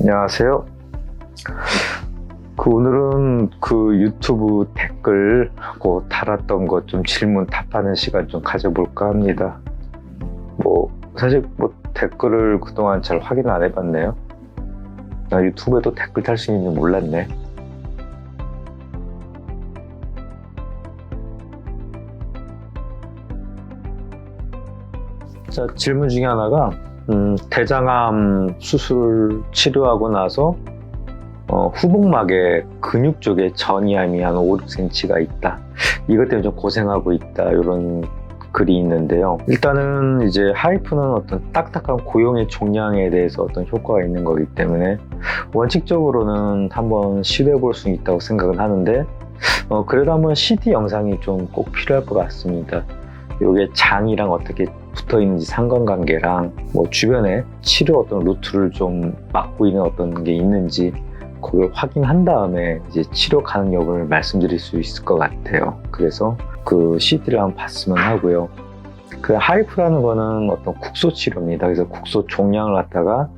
안녕하세요. 그 오늘은 그 유튜브 댓글 하고 달았던 것 좀 질문 답하는 시간 좀 가져볼까 합니다. 뭐 사실 뭐 댓글을 그동안 잘 확인 안 해봤네요. 나 유튜브에도 댓글 달 수 있는지 몰랐네. 자 질문 중에 하나가 음, 대장암 수술 치료하고 나서 어, 후복막에 근육 쪽에 전이암이 한 5, 6cm가 있다. 이것 때문에 좀 고생하고 있다. 이런 글이 있는데요. 일단은 이제 하이프는 어떤 딱딱한 고용의 종양에 대해서 어떤 효과가 있는 거기 때문에 원칙적으로는 한번 시도해 볼 수 있다고 생각은 하는데 어, 그래도 한번 CT 영상이 좀 꼭 필요할 것 같습니다. 이게 장이랑 어떻게 붙어 있는지 상관관계랑 뭐 주변에 치료 어떤 루트를 좀 막고 있는 어떤 게 있는지 그걸 확인한 다음에 이제 치료 가능 여부를 말씀드릴 수 있을 것 같아요. 그래서 그 CT를 한번 봤으면 하고요. 그 하이프라는 거는 어떤 국소 치료입니다. 그래서 국소 종양을 갖다가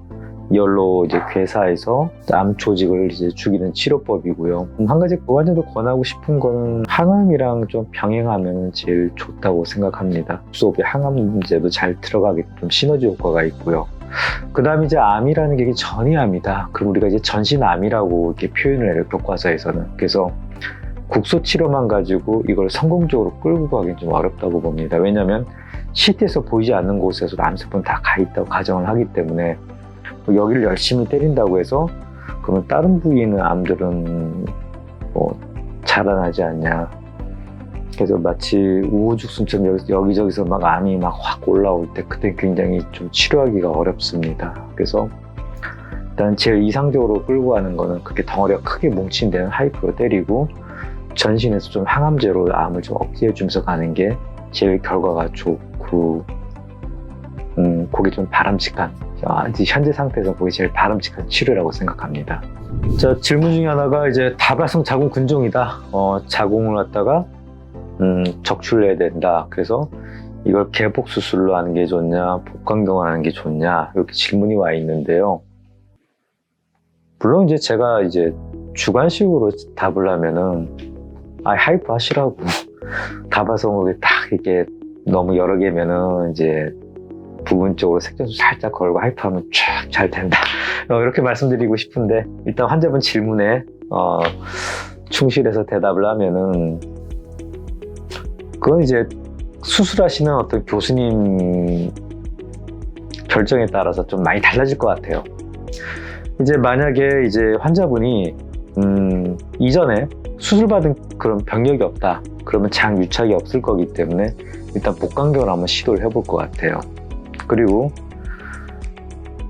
열로 이제 괴사해서 암 조직을 이제 죽이는 치료법이고요. 음, 한 가지 고관절도 권하고 싶은 거는 항암이랑 좀 병행하면 제일 좋다고 생각합니다. 수업에 항암 문제도 잘 들어가게 좀 시너지 효과가 있고요. 그 다음에 이제 암이라는 게 전이암이다. 그럼 우리가 이제 전신암이라고 이렇게 표현을 해요, 교과서에서는. 그래서 국소 치료만 가지고 이걸 성공적으로 끌고 가기는 좀 어렵다고 봅니다. 왜냐하면 CT에서 보이지 않는 곳에서 암세포는 다 가 있다고 가정을 하기 때문에 뭐 여기를 열심히 때린다고 해서 그러면 다른 부위에 있는 암들은 뭐 자라나지 않냐. 그래서 마치 우후죽순처럼 여기, 여기 저기서 막 암이 막 확 올라올 때 그때 굉장히 좀 치료하기가 어렵습니다. 그래서 일단 제일 이상적으로 끌고 가는 거는 그렇게 덩어리가 크게 뭉친 데는 하이프로 때리고 전신에서 좀 항암제로 암을 좀 억제해 주면서 가는 게 제일 결과가 좋고 음, 그게 좀 바람직한 현재 상태에서 그게 제일 바람직한 치료라고 생각합니다. 자 질문 중에 하나가 이제 다발성 자궁 근종이다. 어, 자궁을 갖다가 음, 적출해야 된다. 그래서 이걸 개복 수술로 하는 게 좋냐, 복강경을 하는 게 좋냐 이렇게 질문이 와 있는데요. 물론 이제 제가 이제 주관식으로 답을 하면은 아 하이프 하시라고 다발성을 딱 이렇게 너무 여러 개면은 이제 부분적으로 색전수 살짝 걸고 하이프하면 쫙잘 된다 어, 이렇게 말씀드리고 싶은데 일단 환자분 질문에 어, 충실해서 대답을 하면은 그건 이제 수술하시는 어떤 교수님 결정에 따라서 좀 많이 달라질 것 같아요. 이제 만약에 이제 환자분이 음, 이전에 수술받은 그런 병력이 없다. 그러면 장 유착이 없을 거기 때문에 일단 복강경을 한번 시도를 해볼 것 같아요. 그리고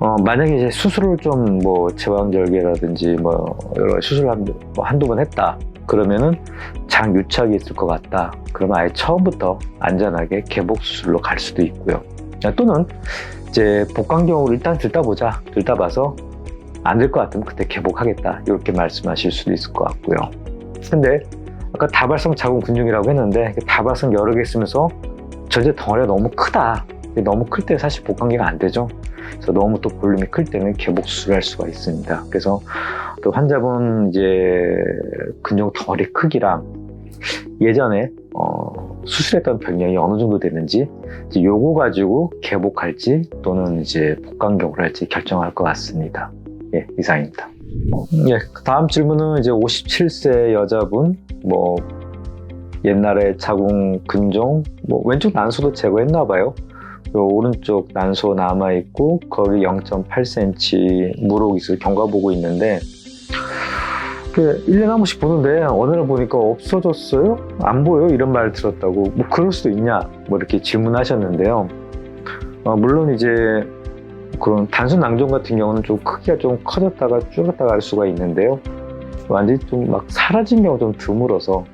어, 만약에 이제 수술을 좀 뭐 제왕절개라든지 뭐 여러 수술을 한, 뭐 한두 번 했다. 그러면은 장 유착이 있을 것 같다. 그러면 아예 처음부터 안전하게 개복 수술로 갈 수도 있고요. 또는 이제 복강경으로 일단 들다 보자. 들다 봐서 안 될 것 같으면 그때 개복하겠다. 이렇게 말씀하실 수도 있을 것 같고요. 근데 아까 다발성 자궁 근육이라고 했는데 다발성 여러 개 있으면서 전체 덩어리가 너무 크다. 너무 클 때 사실 복강기가 안 되죠. 그래서 너무 또 볼륨이 클 때는 개복 수술을 할 수가 있습니다. 그래서 또 환자분 이제 근육 덩어리 크기랑 예전에 어, 수술했던 병력이 어느 정도 되는지 요거 가지고 개복할지 또는 이제 복강경을 할지 결정할 것 같습니다. 예, 이상입니다. 예, 다음 질문은 이제 57세 여자분 뭐 옛날에 자궁 근종 뭐 왼쪽 난소도 제거했나 봐요. 요 오른쪽 난소 남아 있고 거기 0.8cm 무록이슬 경과 보고 있는데 그 1년에 한 번씩 보는데 어느 날 보니까 없어졌어요? 안 보여? 이런 말 들었다고 뭐 그럴 수도 있냐? 뭐 이렇게 질문하셨는데요. 어, 물론 이제 그런 단순 낭종 같은 경우는 좀 크기가 좀 커졌다가 줄었다가 할 수가 있는데요. 완전히 좀 막 사라진 경우 좀 드물어서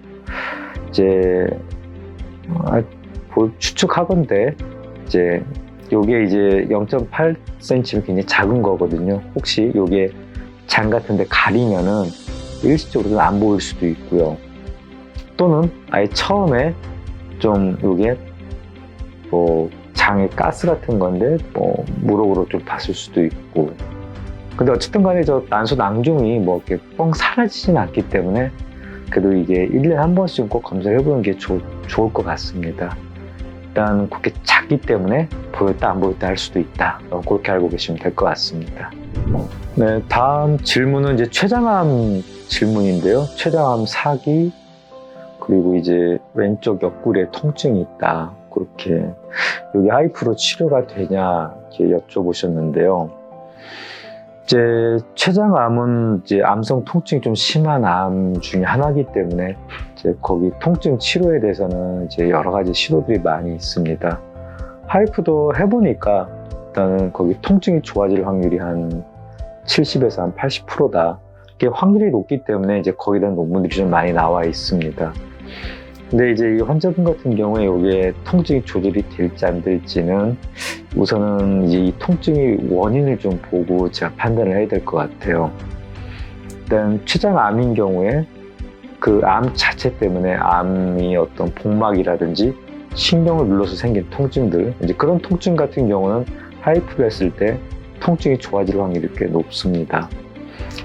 이제 아, 뭐 추측하건데 이제 요게 이제 0.8cm 굉장히 작은 거거든요. 혹시 요게 장 같은데 가리면은 일시적으로는 안 보일 수도 있고요. 또는 아예 처음에 좀 요게 뭐 장에 가스 같은 건데 뭐 무록으로 좀 봤을 수도 있고 근데 어쨌든 간에 저 난소 낭종이 뭐 이렇게 뻥 사라지진 않기 때문에 그래도 이게 1년에 한 번씩 꼭 검사를 해보는 게 좋, 좋을 것 같습니다. 일단 그렇게 작기 때문에 보였다 안 보였다 할 수도 있다. 어, 그렇게 알고 계시면 될 것 같습니다. 네, 다음 질문은 이제 췌장암 질문인데요. 췌장암 사기 그리고 이제 왼쪽 옆구리에 통증이 있다. 그렇게 여기 하이프로 치료가 되냐 이렇게 여쭤보셨는데요. 이제 췌장암은 이제 암성 통증이 좀 심한 암 중에 하나이기 때문에 이제 거기 통증 치료에 대해서는 이제 여러 가지 시도들이 많이 있습니다. 하이프도 해보니까 일단은 거기 통증이 좋아질 확률이 한 70에서 한 80%다. 이게 확률이 높기 때문에 이제 거기에 대한 논문들이 좀 많이 나와 있습니다. 근데 이제 이 환자분 같은 경우에 이게 통증이 조절이 될지 안 될지는 우선은 이제 이 통증의 원인을 좀 보고 제가 판단을 해야 될 것 같아요. 일단 췌장암인 경우에 그 암 자체 때문에 암이 어떤 복막이라든지 신경을 눌러서 생긴 통증들 이제 그런 통증 같은 경우는 하이프를 했을 때 통증이 좋아질 확률이 꽤 높습니다.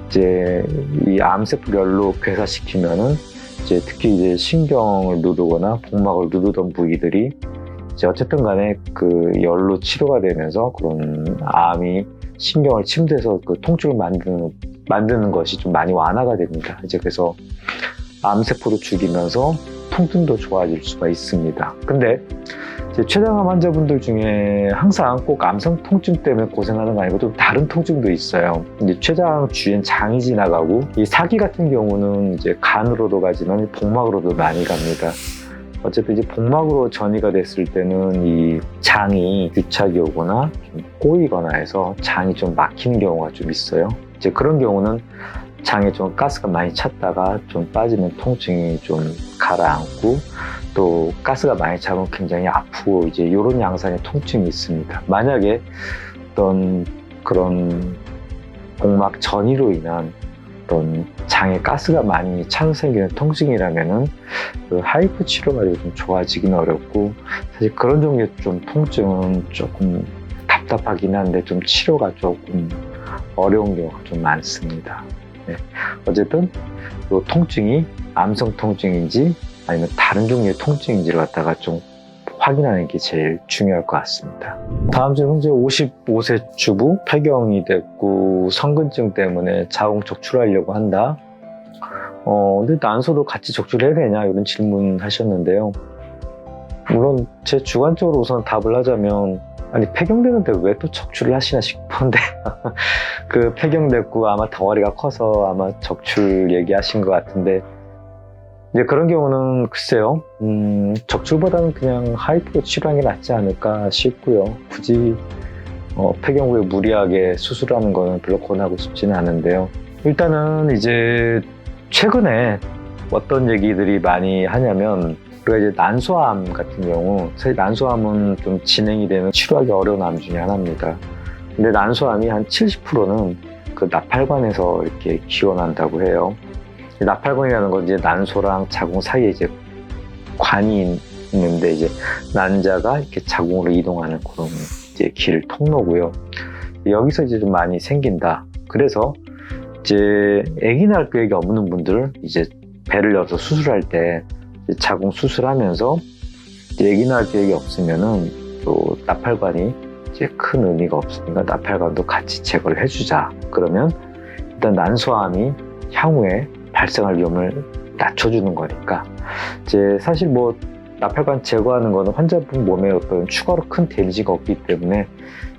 이제 이 암세포열로 괴사시키면은 이제 특히 이제 신경을 누르거나 복막을 누르던 부위들이 이제 어쨌든 간에 그 열로 치료가 되면서 그런 암이 신경을 침대에서 그 통증을 만드는 만드는 것이 좀 많이 완화가 됩니다. 이제 그래서 암세포도 죽이면서 통증도 좋아질 수가 있습니다. 근데 췌장암 환자분들 중에 항상 꼭 암성 통증 때문에 고생하는 거 아니고 좀 다른 통증도 있어요. 이제 췌장 주위엔 장이 지나가고 이 사기 같은 경우는 이제 간으로도 가지만 복막으로도 많이 갑니다. 어쨌든 이제 복막으로 전이가 됐을 때는 이 장이 유착이 오거나 좀 꼬이거나 해서 장이 좀 막히는 경우가 좀 있어요. 이제 그런 경우는 장에 좀 가스가 많이 찼다가 좀 빠지면 통증이 좀 가라앉고 또 가스가 많이 차면 굉장히 아프고 이제 이런 양상의 통증이 있습니다. 만약에 어떤 그런 복막 전이로 인한 어떤 장에 가스가 많이 차서 생기는 통증이라면은 그 하이프 치료 가지고 좀 좋아지기는 어렵고 사실 그런 종류의 좀 통증은 조금 답답하긴 한데 좀 치료가 조금 어려운 경우가 좀 많습니다. 네. 어쨌든 이 통증이 암성 통증인지 아니면 다른 종류의 통증인지를 갖다가 좀 확인하는 게 제일 중요할 것 같습니다. 다음 질문 이제 55세 주부 폐경이 됐고 성근증 때문에 자궁 적출하려고 한다. 어, 근데 난소도 같이 적출해야 되냐 이런 질문 하셨는데요. 물론 제 주관적으로 우선 답을 하자면 아니 폐경되는데 왜또 적출을 하시나 싶은데. 그 폐경됐고 아마 덩어리가 커서 아마 적출 얘기하신 것 같은데. 이제 그런 경우는 글쎄요 음, 적출보다는 그냥 하이프로 치료하는 게 낫지 않을까 싶고요. 굳이 어, 폐경 후에 무리하게 수술하는 거는 별로 권하고 싶지는 않은데요. 일단은 이제 최근에 어떤 얘기들이 많이 하냐면 우리가 이제 난소암 같은 경우 사실 난소암은 좀 진행이 되는 치료하기 어려운 암 중에 하나입니다. 근데 난소암이 한 70%는 그 나팔관에서 이렇게 기원한다고 해요. 이 나팔관이라는 건 이제 난소랑 자궁 사이에 이제 관이 있는데 이제 난자가 이렇게 자궁으로 이동하는 그런 이제 길 통로고요. 여기서 이제 좀 많이 생긴다. 그래서 이제 아기 낳을 계획이 없는 분들 이제 배를 열어서 수술할 때 자궁 수술하면서 낳을 계획이 없으면은 또 나팔관이 큰 의미가 없으니까 나팔관도 같이 제거를 해주자. 그러면 일단 난소암이 향후에 발생할 위험을 낮춰주는 거니까 이제 사실 뭐 나팔관 제거하는 거는 환자분 몸에 어떤 추가로 큰 데미지가 없기 때문에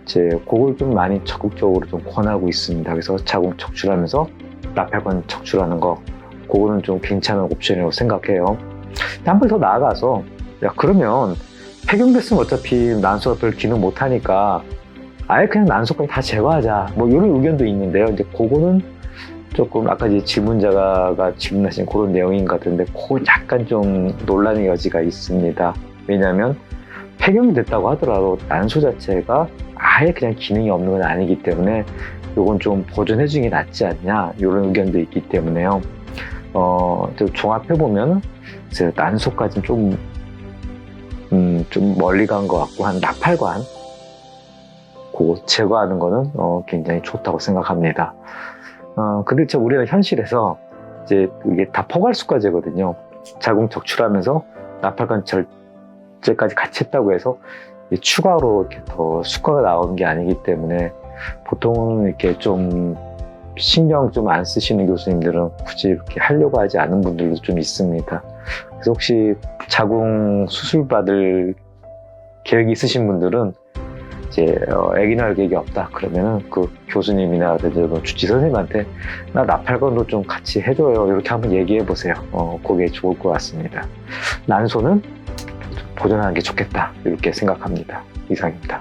이제 그걸 좀 많이 적극적으로 좀 권하고 있습니다. 그래서 자궁 척출하면서 나팔관 척출하는 거 그거는 좀 괜찮은 옵션이라고 생각해요. 한 번 더 나아가서 야 그러면 폐경됐으면 어차피 난소가 별 기능 못하니까 아예 그냥 난소까지 다 제거하자 뭐 이런 의견도 있는데요. 이제 그거는 조금 아까 이제 질문자가 질문하신 그런 내용인 것 같은데 그거 약간 좀 논란의 여지가 있습니다. 왜냐하면 폐경이 됐다고 하더라도 난소 자체가 아예 그냥 기능이 없는 건 아니기 때문에 이건 좀 보존해 주는 게 낫지 않냐 이런 의견도 있기 때문에요. 어, 종합해 보면 난소까지는 좀, 음, 좀 멀리 간 것 같고 한 나팔관 그 제거하는 거는 어, 굉장히 좋다고 생각합니다. 어, 근데 저 우리는 현실에서 이제 이게 다 포괄수가제거든요. 자궁 적출하면서 나팔관 절제까지 같이 했다고 해서 이 추가로 이렇게 더 수가가 나오는 게 아니기 때문에 보통은 이렇게 좀 신경 좀 안 쓰시는 교수님들은 굳이 이렇게 하려고 하지 않은 분들도 좀 있습니다. 그래서 혹시 자궁 수술 받을 계획이 있으신 분들은 이제 어, 아기 낳을 계획이 없다 그러면은 그 교수님이나 뭐 주治선생님한테 나 나팔관도 좀 같이 해줘요 이렇게 한번 얘기해 보세요. 어, 그게 좋을 것 같습니다. 난소는 보존하는 게 좋겠다 이렇게 생각합니다. 이상입니다.